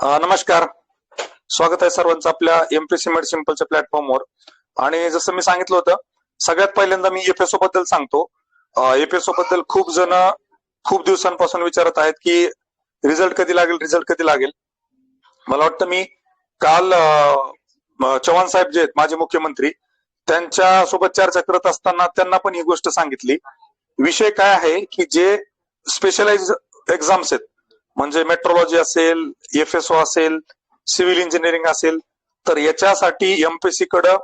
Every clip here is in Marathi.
नमस्कार. स्वागत आहे सर्वांचं आपल्या एमपीसी मेड सिम्पलच्या प्लॅटफॉर्मवर आणि जसं मी सांगितलं होतं सगळ्यात पहिल्यांदा मी एफएसओ बद्दल सांगतो. एफएसओ बद्दल खूप जण खूप दिवसांपासून विचारत आहेत की रिझल्ट कधी लागेल रिझल्ट कधी लागेल? मला वाटतं मी काल चव्हाण साहेब जे आहेत माझे मुख्यमंत्री त्यांच्यासोबत चर्चा करत असताना त्यांना पण ही गोष्ट सांगितली. विषय काय आहे की जे स्पेशलाइज एक्झाम्स आहेत म्हणजे मेट्रोलॉजी असेल एफएसओ असेल सिव्हिल इंजिनिअरिंग असेल तर याच्यासाठी एमपीसी कडं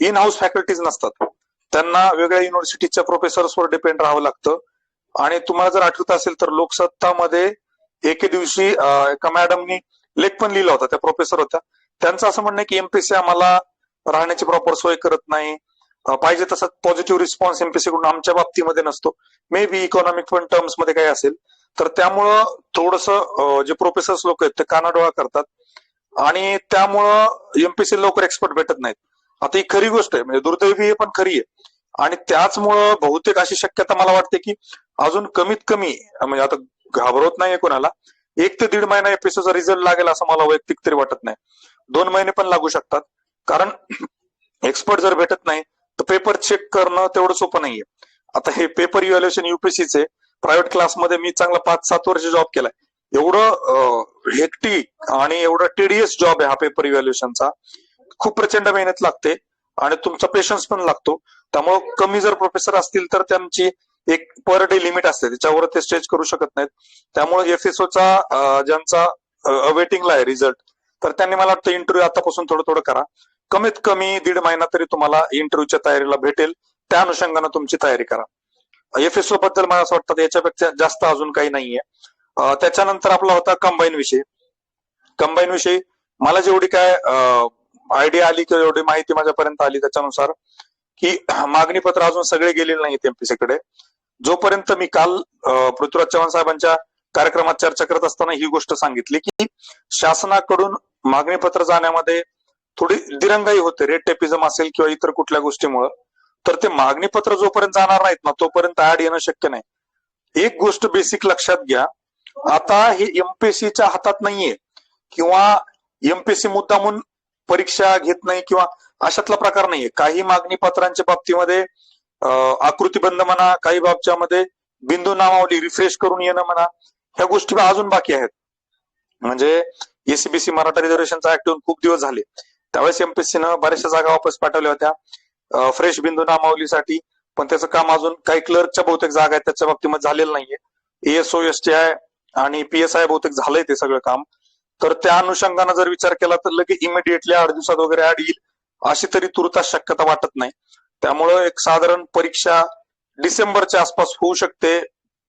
इन हाऊस फॅकल्टीज नसतात. त्यांना वेगळ्या युनिव्हर्सिटीच्या प्रोफेसर्सवर डिपेंड राहावं लागतं. आणि तुम्हाला जर आठवत असेल तर लोकसत्तामध्ये एके दिवशी एका मॅडमनी लेख पण लिहिला होता त्या प्रोफेसर होत्या. त्यांचं असं म्हणणं आहे की एमपीसी आम्हाला राहण्याची प्रॉपर सोय करत नाही. पाहिजे तसा पॉझिटिव्ह रिस्पॉन्स एमपीसी कडून आमच्या बाबतीमध्ये नसतो. मे बी इकॉनॉमिक पण टर्म्समध्ये काही असेल. तर त्यामुळं थोडस जे प्रोफेसर्स लोक आहेत ते कानाडोळा करतात. आणि त्यामुळं एमपीसी लवकर एक्सपर्ट भेटत नाहीत. आता ही खरी गोष्ट आहे म्हणजे दुर्दैवी हे पण खरी आहे. आणि त्याचमुळं बहुतेक अशी शक्यता मला वाटते की अजून कमीत कमी म्हणजे आता घाबरवत नाहीये कोणाला एक ते दीड महिना एमपीसीचा रिझल्ट लागेल असं मला वैयक्तिक तरी वाटत नाही. दोन महिने पण लागू शकतात. कारण एक्सपर्ट जर भेटत नाही तर पेपर चेक करणं तेवढं सोपं नाहीये. आता हे पेपर इव्हॅल्युएशन युपीसीचे प्रायव्हेट क्लासमध्ये मी चांगला पाच सात वर्ष जॉब केलाय. एवढं हेक्टिक आणि एवढा टीडीएस जॉब आहे हा पेपर इव्हॅल्युएशनचा खूप प्रचंड मेहनत लागते आणि तुमचा पेशन्स पण लागतो. त्यामुळे कमी जर प्रोफेसर असतील तर त्यांची एक पर डे लिमिट असते. त्याच्यावर ते स्टेज करू शकत नाहीत. त्यामुळे एफएसओचा ज्यांचा अवेटिंगला आहे रिझल्ट तर त्यांनी मला वाटतं इंटरव्ह्यू आतापासून थोडं थोडं करा. कमीत कमी दीड महिना तरी तुम्हाला इंटरव्ह्यूच्या तयारीला भेटेल. त्या अनुषंगानं तुमची तयारी करा. एफएसओ बद्दल मला असं वाटतं याच्यापेक्षा जास्त अजून काही नाहीये. त्याच्यानंतर आपला होता कंबाईन विषय. कंबाईन विषयी मला जेवढी काय आयडिया आली किंवा एवढी माहिती माझ्यापर्यंत आली त्याच्यानुसार की मागणी पत्र अजून सगळे गेलेले नाहीत एमपीसी कडे. जोपर्यंत मी काल पृथ्वीराज चव्हाण साहेबांच्या कार्यक्रमात चर्चा करत असताना ही गोष्ट सांगितली की शासनाकडून मागणी पत्र जाण्यामध्ये थोडी दिरंगाई होते. रेट टेपिझम असेल किंवा इतर कुठल्या गोष्टीमुळे. तर ते मागणी पत्र जोपर्यंत जाणार नाहीत ना तोपर्यंत ऍड येणं शक्य नाही. एक गोष्ट बेसिक लक्षात घ्या. आता हे एमपीएससीच्या हातात नाहीये. किंवा एमपीएससी मुद्दामून परीक्षा घेत नाही किंवा अशातला प्रकार नाहीये. काही मागणी पत्रांच्या बाबतीमध्ये आकृतीबंध म्हणा काही बाबच्यामध्ये बिंदू नामावली रिफ्रेश करून येणं म्हणा ह्या गोष्टी अजून बाकी आहेत. म्हणजे एसीबीसी मराठा रिझर्वेशनचा ऍक्ट येऊन खूप दिवस झाले. त्यावेळेस एमपीएससीनं बऱ्याचशा जागा वापस पाठवल्या होत्या. फ्रेश बिंदू नामावलीसाठी. पण त्याचं काम अजून काही क्लर्कच्या बहुतेक जागा आहेत त्याच्या बाबतीमध्ये झालेलं नाहीये. एएसओ एस टी आय आणि पीएसआय बहुतेक झालंय ते सगळं काम. तर त्या अनुषंगानं जर विचार केला तर लगेच इमिडिएटली आठ दिवसात वगैरे ऍड येईल अशी तरी तुर्ता शक्यता वाटत नाही. त्यामुळं एक साधारण परीक्षा डिसेंबरच्या आसपास होऊ शकते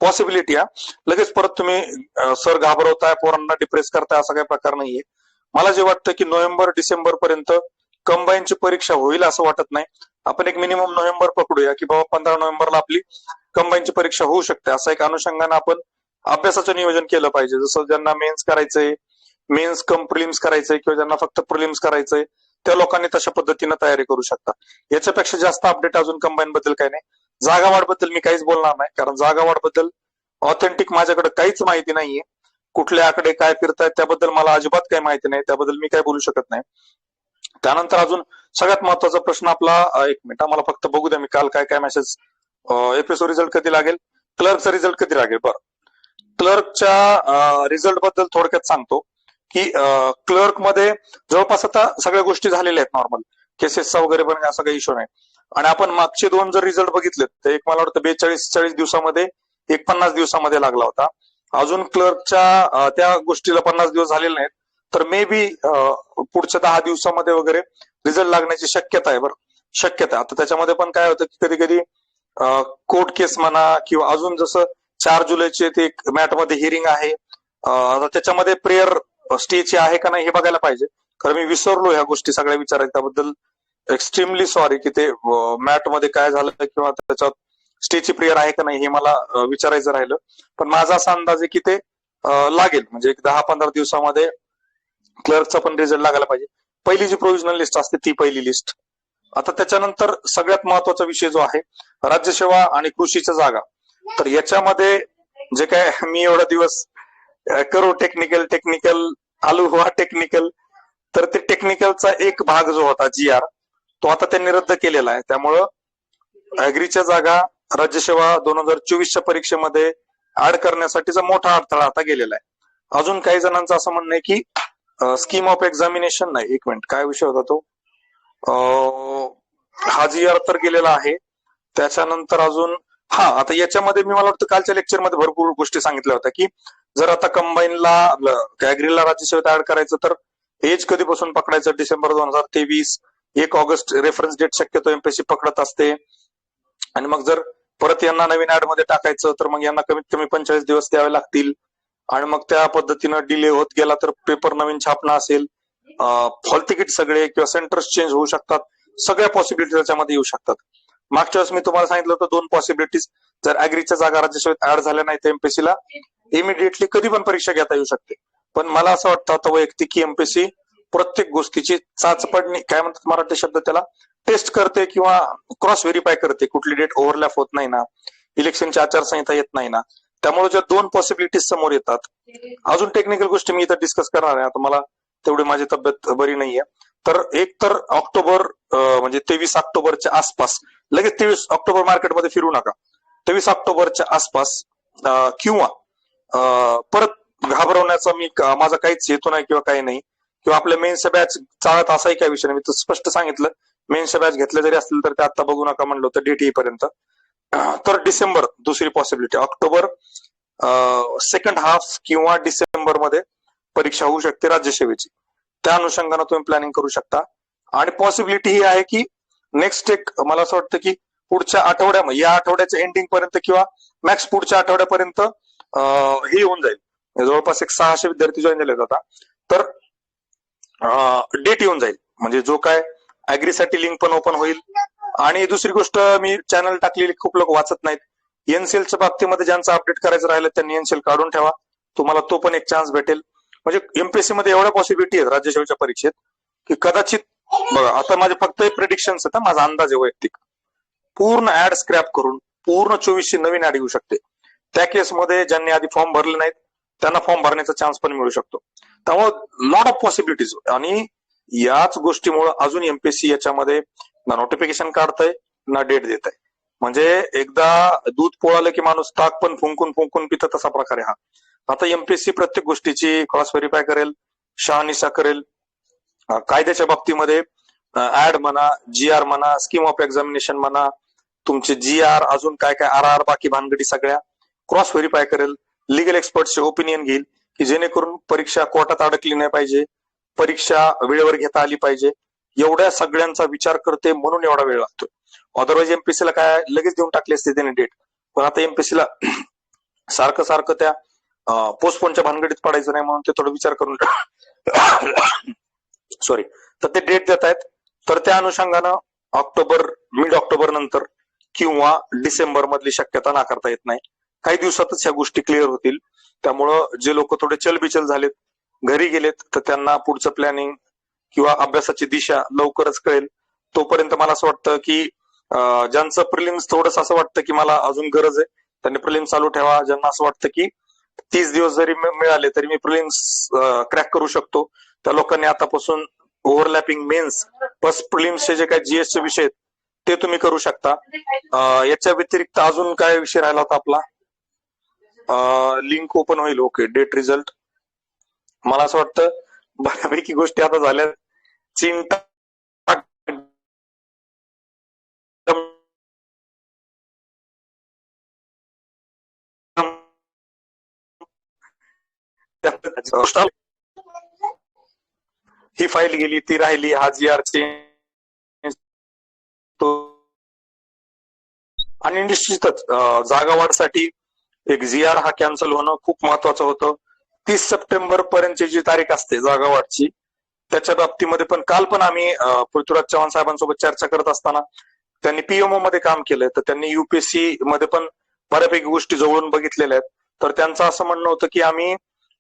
पॉसिबिलिटी आहे लगेच परत तुम्ही सर घाबरवताय पोरांना डिप्रेस करताय असा काही प्रकार नाहीये. मला जे वाटतं की नोव्हेंबर डिसेंबर पर्यंत कंबाईनची परीक्षा होईल असं वाटत नाही. आपण एक मिनिमम नोव्हेंबर पकडूया की बाबा पंधरा नोव्हेंबरला आपली कंबाईनची परीक्षा होऊ शकते. असं एक अनुषंगानं आपण अभ्यासाचं नियोजन केलं पाहिजे. जसं ज्यांना मेन्स करायचंय मेन्स कम प्रिलिम्स करायचंय किंवा ज्यांना फक्त प्रिलिम्स करायचंय त्या लोकांनी तशा पद्धतीनं तयारी करू शकता. याच्यापेक्षा जास्त अपडेट अजून कंबाईन बद्दल काही नाही. जागावाढबद्दल मी काहीच बोलणार नाही. कारण जागावाढबद्दल ऑथेंटिक माझ्याकडे काहीच माहिती नाहीये. कुठल्या आकडे काय फिरतायत त्याबद्दल मला अजिबात काही माहिती नाही. त्याबद्दल मी काय बोलू शकत नाही. त्यानंतर अजून सगळ्यात महत्त्वाचा प्रश्न आपला एक मिनिट मला फक्त बघू द्या मी काल काय काय मेसेज एपीएसओ रिझल्ट कधी लागेल? क्लर्कचा रिझल्ट कधी लागेल? बरं. क्लर्कच्या रिझल्टबद्दल थोडक्यात सांगतो की क्लर्कमध्ये जवळपास आता सगळ्या गोष्टी झालेल्या आहेत नॉर्मल केसेसचा वगैरे पण असा काही इश्यू नाही. आणि आपण मागचे दोन जर रिझल्ट बघितले तर एक मला वाटतं बेचाळीस चाळीस दिवसामध्ये एक पन्नास दिवसामध्ये लागला होता. अजून क्लर्कच्या त्या गोष्टीला पन्नास दिवस झालेले नाहीत. तर मे बी पुढच्या दहा दिवसामध्ये वगैरे रिझल्ट लागण्याची शक्यता आहे बरं. शक्यता आता त्याच्यामध्ये पण काय होतं की कधी कधी कोर्ट केस म्हणा किंवा अजून जसं चार जुलैचे ते मॅटमध्ये हिअरिंग आहे आता त्याच्यामध्ये प्रेयर स्टेची आहे का नाही हे बघायला पाहिजे. कारण मी विसरलो ह्या गोष्टी सगळ्या विचारायच्या त्याबद्दल एक्स्ट्रीमली सॉरी की ते मॅटमध्ये काय झालं किंवा त्याच्यात स्टेची प्रेयर आहे का नाही हे मला विचारायचं राहिलं. पण माझा असा अंदाज आहे की ते लागेल. म्हणजे एक दहा पंधरा दिवसामध्ये क्लर्कचा पण रिझल्ट लागायला पाहिजे. पहिली जी प्रोव्हिजनल लिस्ट असते ती पहिली लिस्ट आता त्याच्यानंतर सगळ्यात महत्त्वाचा विषय जो आहे राज्यसेवा आणि कृषीच्या जागा. तर याच्यामध्ये जे काय मी एवढा दिवस करू टेक्निकल टेक्निकल आलू हुआ टेक्निकल तर ते टेक्निकलचा एक भाग जो होता जी आर तो आता त्यांनी रद्द केलेला आहे. त्यामुळं अॅग्रीच्या जागा राज्यसेवा दोन हजार चोवीसच्या परीक्षेमध्ये ऍड करण्यासाठीचा मोठा अडथळा आता गेलेला आहे. अजून काही जणांचं असं म्हणणं आहे की स्कीम ऑफ एक्झामिनेशन नाही. एक मिनिट काय विषय होता तो? हा जी आर तर गेलेला आहे. त्याच्यानंतर अजून हा आता याच्यामध्ये मी मला वाटतं कालच्या लेक्चरमध्ये भरपूर गोष्टी सांगितल्या होत्या की जर आता कंबाईनला कॅग्रीला राज्यसेवेत ऍड करायचं तर एज कधीपासून पकडायचं? डिसेंबर दोन हजार तेवीस एक ऑगस्ट रेफरन्स डेट शक्यतो एमपीएससी पकडत असते. आणि मग जर परत यांना नवीन ऍडमध्ये टाकायचं तर मग यांना कमीत कमी पंचेचाळीस दिवस द्यावे लागतील. आणि मग त्या पद्धतीनं डिले होत गेला तर पेपर नवीन छापणं असेल फॉल तिकीट सगळे किंवा सेंटर्स चेंज होऊ शकतात. सगळ्या पॉसिबिलिटी त्याच्यामध्ये येऊ शकतात. मागच्या वेळेस मी तुम्हाला सांगितलं होतं दोन पॉसिबिलिटीज जर अॅग्रीच्या जागा राज्यसेवेत ऍड झाल्या नाही तर एमपीएससी ला इमिडिएटली कधी पण परीक्षा घेता येऊ शकते. पण मला असं वाटतं आता वैयक्तिक की एमपीएससी प्रत्येक गोष्टीची चाचपडणी काय म्हणतात मराठी शब्द त्याला? टेस्ट करते किंवा क्रॉस व्हेरीफाय करते. कुठली डेट ओव्हरलॅप होत नाही ना. इलेक्शनची आचारसंहिता येत नाही ना. त्यामुळे ज्या दोन पॉसिबिलिटीज समोर येतात अजून टेक्निकल गोष्टी मी इथं डिस्कस करणार आहे. आता मला तेवढी माझी तब्येत बरी नाहीये. तर एक तर ऑक्टोबर म्हणजे तेवीस ऑक्टोबरच्या आसपास लगेच तेवीस ऑक्टोबर मार्केटमध्ये फिरू नका. तेवीस ऑक्टोबरच्या आसपास किंवा परत घाबरवण्याचा मी माझा काहीच हेतू नाही किंवा काही नाही. किंवा आपल्या मेन्सच्या बॅच चालत असाही काही विषय नाही. मी तर स्पष्ट सांगितलं. मेन्सच्या बॅच घेतल्या जरी असतील तर ते आता बघू नका म्हणलं होतं डेट येईपर्यंत. तर डिसेंबर दुसरी पॉसिबिलिटी ऑक्टोबर सेकंड हाफ किंवा डिसेंबरमध्ये परीक्षा होऊ शकते राज्यसेवेची त्या अनुषंगाने तुम्ही प्लॅनिंग करू शकता. आणि पॉसिबिलिटी ही आहे की नेक्स्ट एक मला असं वाटतं की पुढच्या आठवड्यामध्ये या आठवड्याच्या एंडिंग पर्यंत किंवा मॅक्स पुढच्या आठवड्यापर्यंत हे होऊन जाईल. जवळपास एक सहाशे विद्यार्थी जॉईन झाले आता. तर डेट येऊन जाईल. म्हणजे जो काय अॅग्रीसाठी लिंक पण ओपन होईल. आणि दुसरी गोष्ट मी चॅनल टाकलेली खूप लोक वाचत नाहीत. एनसीएलच्या बाबतीमध्ये ज्यांचं अपडेट करायचं राहिलं त्यांनी एनसीएल काढून ठेवा. तुम्हाला तो पण एक चान्स भेटेल. म्हणजे एमपीएससी मध्ये एवढ्या पॉसिबिलिटी आहेत राज्यसेवेच्या परीक्षेत की कदाचित बघा आता माझे फक्त प्रेडिक्शन आहेत माझा अंदाज आहे वैयक्तिक. पूर्ण ऍड स्क्रॅप करून पूर्ण चोवीसशे नवीन ऍड येऊ शकते. त्या केसमध्ये ज्यांनी आधी फॉर्म भरले नाहीत त्यांना फॉर्म भरण्याचा चान्स पण मिळू शकतो. त्यामुळे लॉट ऑफ पॉसिबिलिटीज आणि याच गोष्टीमुळे अजून एमपीएससी याच्यामध्ये ना नोटिफिकेशन काढतंय ना डेट देत आहे म्हणजे एकदा दूध पोळालं की माणूस ताक पण फुंकून फुंकून पितं तसा प्रकार आहे हा. आता एमपीएससी प्रत्येक गोष्टीची क्रॉस व्हेरीफाय करेल शहानिशा करेल. कायद्याच्या बाबतीमध्ये ऍड म्हणा जी आर म्हणा स्कीम ऑफ एक्झामिनेशन म्हणा तुमचे जी आर अजून काय काय आर आर बाकी भानगडी सगळ्या क्रॉस व्हेरीफाय करेल. लिगल एक्सपर्टचे ओपिनियन घेईल की जेणेकरून परीक्षा कोर्टात अडकली नाही पाहिजे परीक्षा वेळेवर घेता आली पाहिजे. एवढ्या सगळ्यांचा विचार करते म्हणून एवढा वेळ लागतो अदरवाईज एमपीसी ला काय लगेच देऊन टाकली असते त्याने डेट पण आता एमपीसी ला सारखं सारखं त्या पोस्टपोनच्या भानगडीत पडायचं नाही म्हणून ते थोडं विचार करून सॉरी तर ते डेट देत आहेत. तर त्या अनुषंगानं ऑक्टोबर मिड ऑक्टोबर नंतर किंवा डिसेंबर मधली शक्यता नाकारता येत नाही. काही दिवसातच ह्या गोष्टी क्लिअर होतील. त्यामुळं जे लोक थोडे चलबिचल झालेत घरी गेलेत तर त्यांना पुढचं प्लॅनिंग किंवा अभ्यासाची दिशा लवकरच कळेल. तोपर्यंत मला असं वाटतं की ज्यांचं प्रिलिम्स थोडस असं वाटतं की मला अजून गरज आहे त्यांनी प्रिलिम्स चालू ठेवा. ज्यांना असं वाटतं की तीस दिवस जरी मिळाले तरी मी प्रिलिम्स क्रॅक करू शकतो. त्या लोकांनी आतापासून ओव्हरलॅपिंग मेन्स प्लस प्रिलिम्सचे जे काही जीएसचे विषय आहेत ते तुम्ही करू शकता. याच्या व्यतिरिक्त अजून काय विषय राहिला होता आपला? लिंक ओपन होईल. Okay date result. मला असं वाटतं बऱ्यापैकी गोष्टी आता झाल्या. चिंता ही फाईल गेली ती राहिली हा जी आर तो. आणि निश्चितच जागावाडसाठी जागा वाढसाठी एक जी आर हा कॅन्सल होणं खूप महत्वाचं होतं. तीस सप्टेंबर पर्यंतची जी तारीख असते जागा वाढची त्याच्या बाबतीमध्ये पण काल पण आम्ही पृथ्वीराज चव्हाण साहेबांसोबत चर्चा करत असताना त्यांनी पीएमओ मध्ये काम केलंय. तर त्यांनी युपीएससी मध्ये पण बऱ्यापैकी गोष्टी जवळून बघितलेल्या आहेत. तर त्यांचं असं म्हणणं होतं की आम्ही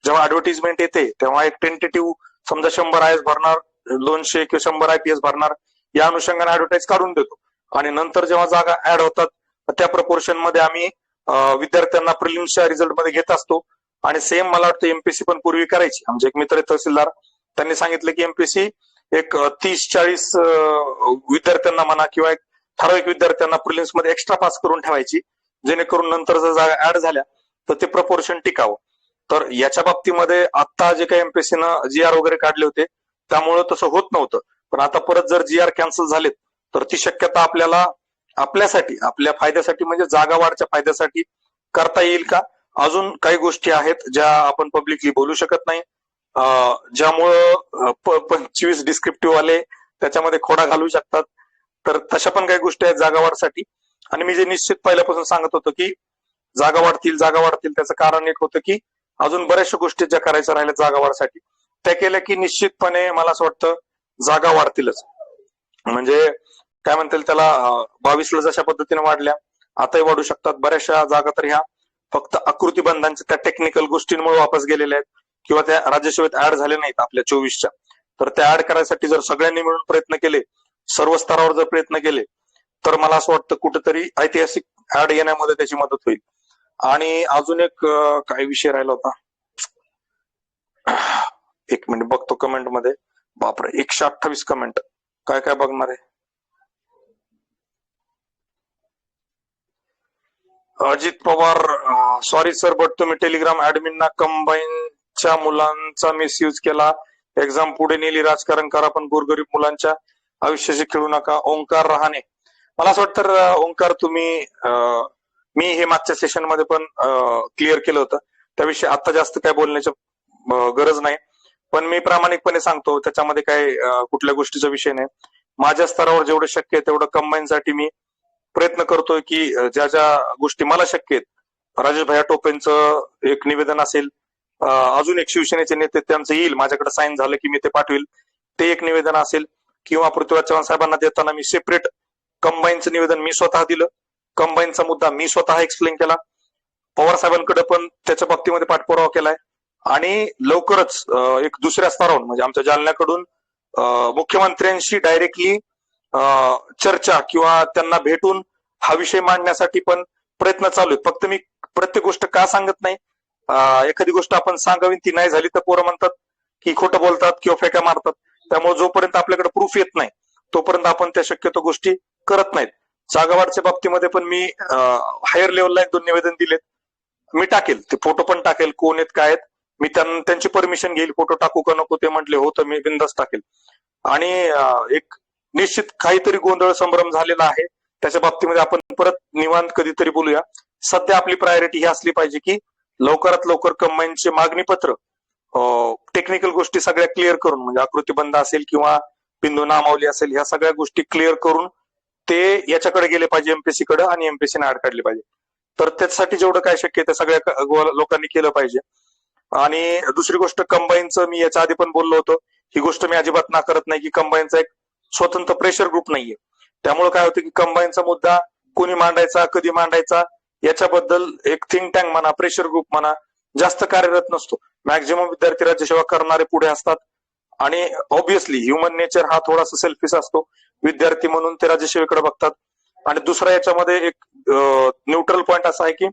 जेव्हा ऍडव्हर्टिजमेंट येते तेव्हा एक टेंटेटिव्ह समजा शंभर आय एस भरणार दोनशे किंवा शंभर आय पी एस भरणार या अनुषंगाने ऍडव्हर्टाईज काढून देतो. आणि नंतर जेव्हा जागा ऍड होतात त्या प्रपोर्शनमध्ये आम्ही विद्यार्थ्यांना प्रिलिम्सच्या रिझल्टमध्ये घेत असतो. आणि सेम मला वाटतं एमपीसी पण पूर्वी करायची. आमचे एक मित्र तहसीलदार. त्यांनी सांगितलं की एमपीसी एक तीस चाळीस विद्यार्थ्यांना म्हणा किंवा एक ठराविक विद्यार्थ्यांना प्रिलिम्समध्ये एक्स्ट्रा पास करून ठेवायची जेणेकरून नंतर जर जागा ऍड झाल्या तर ते प्रपोर्शन टिकावं. तर याच्या बाबतीमध्ये आता जे काही एमपीसीनं जी आर वगैरे काढले होते त्यामुळे तसं होत नव्हतं. पण आता परत जर जी आर कॅन्सल झालेत तर ती शक्यता आपल्याला आपल्यासाठी आपल्या फायद्यासाठी म्हणजे जागा वाढच्या फायद्यासाठी करता येईल का? अजून काही गोष्टी आहेत ज्या आपण पब्लिकली बोलू शकत नाही. ज्यामुळं प- पंचवीस डिस्क्रिप्टिव्ह आले त्याच्यामध्ये खोडा घालू शकतात. तर तशा पण काही गोष्टी आहेत जागावाढसाठी. आणि मी जे निश्चित पहिल्यापासून सांगत होतो की जागा वाढतील जागा वाढतील त्याचं कारण एक होतं की अजून बऱ्याचशा गोष्टी ज्या करायच्या राहिल्या जागा वाढसाठी त्या केल्या की निश्चितपणे मला असं वाटतं जागा वाढतीलच. म्हणजे काय म्हणतील त्याला बावीसला जशा पद्धतीने वाढल्या आताही वाढू शकतात. बऱ्याचशा जागा तर ह्या फक्त आकृतीबंधांच्या त्या टेक्निकल गोष्टींमुळे वापस गेलेल्या आहेत. किंवा त्या राज्यसेवेत ऍड झाल्या नाहीत आपल्या चोवीसच्या. तर त्या ऍड करायसाठी जर सगळ्यांनी मिळून प्रयत्न केले सर्व स्तरावर जर प्रयत्न केले तर मला असं वाटतं कुठेतरी ऐतिहासिक ऍड येण्यामध्ये त्याची मदत होईल. आणि अजून एक काय विषय राहिला होता? एक मिनिट बघतो कमेंटमध्ये. बापरे एकशे अठ्ठावीस कमेंट काय काय बघणार आहे? Ajit Pawar sorry sir but तुम्ही टेलिग्राम ऍडमिनना कंबाईनच्या मुलांचा मिसयूज केला. एक्झाम पुढे नेली राजकारण करा पण गोरगरीब मुलांच्या आयुष्याशी खेळू नका. ओंकार रहाणे. मला असं वाटतं ओंकार तुम्ही मी हे मागच्या सेशनमध्ये पण क्लिअर केलं होतं. त्याविषयी आता जास्त काय बोलण्याची गरज नाही. पण मी प्रामाणिकपणे सांगतो त्याच्यामध्ये काय कुठल्या गोष्टीचा विषय नाही. माझ्या स्तरावर जेवढं शक्य आहे तेवढं कंबाईनसाठी मी प्रयत्न करतोय की ज्या ज्या गोष्टी मला शक्य आहेत राजेश भैया टोपेंचं एक निवेदन असेल अजून एक शिवसेनेचे नेते त्यांचं येईल माझ्याकडे साईन झालं की मी ते पाठवेल ते एक निवेदन असेल किंवा पृथ्वीराज चव्हाण साहेबांना देताना मी सेपरेट कंबाईनचं निवेदन मी स्वतः दिलं. कंबाईनचा मुद्दा मी स्वतः एक्सप्लेन केला. पवार साहेबांकडे पण त्याच्या बाबतीमध्ये पाठपुरावा केलाय. आणि लवकरच एक दुसऱ्या स्तरावर म्हणजे आमच्या जालन्याकडून मुख्यमंत्र्यांशी डायरेक्टली चर्चा किंवा त्यांना भेटून हा विषय मांडण्यासाठी पण प्रयत्न चालू आहेत. फक्त मी प्रत्येक गोष्ट का सांगत नाही? एखादी गोष्ट आपण सांगावी ती नाही झाली तर पोरं म्हणतात की खोटं बोलतात किंवा फेका मारतात. त्यामुळे जोपर्यंत आपल्याकडे प्रूफ येत नाही तोपर्यंत आपण त्या शक्यतो गोष्टी करत नाहीत. जागावाडच्या बाबतीमध्ये पण मी हायर लेवलला एक दोन निवेदन दिलेत. मी टाकेल. ते फोटो पण टाकेल. कोण आहेत काय आहेत. मी त्यांची परमिशन घेईल. फोटो टाकू का नको ते म्हटले हो तर मी बिंदास टाकेल. आणि एक निश्चित काहीतरी गोंधळ संभ्रम झालेला आहे. त्याच्या बाबतीमध्ये आपण परत निवांत कधीतरी बोलूया. सध्या आपली प्रायोरिटी ही असली पाहिजे की लवकरात लवकर कंबाईनचे मागणी पत्र टेक्निकल गोष्टी सगळ्या क्लिअर करून म्हणजे आकृतीबंध असेल किंवा बिंदू नामावली असेल ह्या सगळ्या गोष्टी क्लिअर करून ते याच्याकडे गेले पाहिजे एमपीसी कडे आणि एमपीसीने आड काढली पाहिजे. तर त्याच्यासाठी जेवढं काय शक्य ते सगळ्या लोकांनी केलं पाहिजे. आणि दुसरी गोष्ट कंबाईनचं मी याच्या आधी पण बोललो होतो. ही गोष्ट मी अजिबात नाकारत नाही की कंबाईनचा एक स्वतंत्र प्रेशर ग्रुप नाहीये. त्यामुळे काय होतं की कंबाईनचा मुद्दा कोणी मांडायचा कधी मांडायचा याच्याबद्दल एक थिंक टँक म्हणा प्रेशर ग्रुप म्हणा जास्त कार्यरत नसतो. मॅक्झिमम विद्यार्थी राज्यसेवा करणारे पुढे असतात. आणि ऑब्विसली ह्युमन नेचर हा थोडासा सेल्फिश असतो. विद्यार्थी म्हणून ते राज्यसेवेकडे बघतात. आणि दुसरा याच्यामध्ये एक न्यूट्रल पॉइंट असा आहे की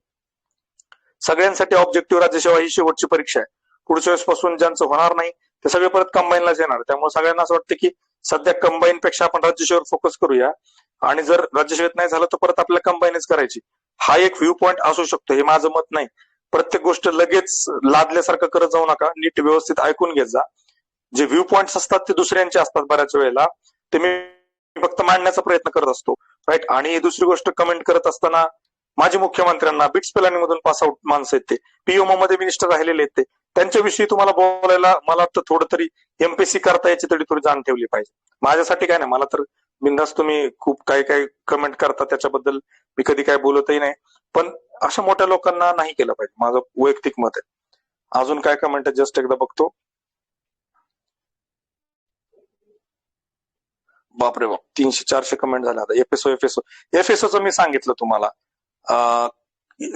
सगळ्यांसाठी ऑब्जेक्टिव्ह राज्यसेवा ही शेवटची परीक्षा आहे. पुढच्या वेळेस पासून ज्यांचं होणार नाही ते सगळे परत कंबाईनलाच येणार. त्यामुळे सगळ्यांना असं वाटतं की सध्या कंबाईन पेक्षा आपण राज्यसेवेवर फोकस करूया. आणि जर राज्यसेवेत नाही झालं तर परत आपल्याला कंबाईनच करायची. हा एक व्ह्यू पॉइंट असू शकतो हे माझं मत नाही. प्रत्येक गोष्ट लगेच लादल्यासारखं करत जाऊ नका नीट व्यवस्थित ऐकून घेत जा. जे व्ह्यू पॉइंट असतात ते दुसऱ्यांचे असतात बऱ्याच वेळेला. ते मी फक्त मांडण्याचा प्रयत्न करत असतो. राईट आणि दुसरी गोष्ट कमेंट करत असताना माजी मुख्यमंत्र्यांना बिट्स मधून पास आउट माणसं आहेत ते. पीओमओ मध्ये मिनिस्टर राहिलेले आहेत ते. त्यांच्याविषयी तुम्हाला बोलायला मला तर थोडं तरी एमपीसी करता याची तरी थोडी जाण ठेवली पाहिजे. माझ्यासाठी काय नाही मला तर बिंदास तुम्ही खूप काही काही कमेंट करता त्याच्याबद्दल मी कधी काय बोलतही नाही. पण अशा मोठ्या लोकांना नाही केलं पाहिजे. माझं वैयक्तिक मत आहे. अजून काय कमेंट आहे? जस्ट एकदा बघतो. बापरे बाप तीनशे चारशे कमेंट झाले आता. एफएसओ एफएसओ एफएसओचं मी सांगितलं तुम्हाला.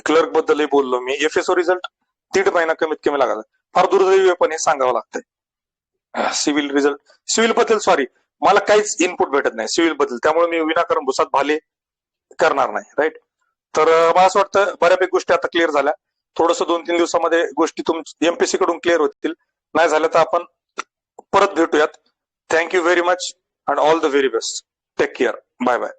क्लर्क बद्दलही बोललो मी. एफएसओ रिझल्ट दीड महिना कमीत कमी लागला. फार दुर्दैवी पण हे सांगावं लागतंय. सिव्हिल रिझल्ट सिव्हिलबद्दल सॉरी मला काहीच इनपुट भेटत नाही सिव्हिलबद्दल. त्यामुळे मी विनाकारण भुसात भाले करणार नाही राईट तर मला असं वाटतं बऱ्यापैकी गोष्टी आता क्लिअर झाल्या. थोडस दोन तीन दिवसामध्ये गोष्टी तुम एमपीसी कडून क्लिअर होतील. नाही झालं तर आपण परत भेटूयात. Thank you very much and all the very best take care bye bye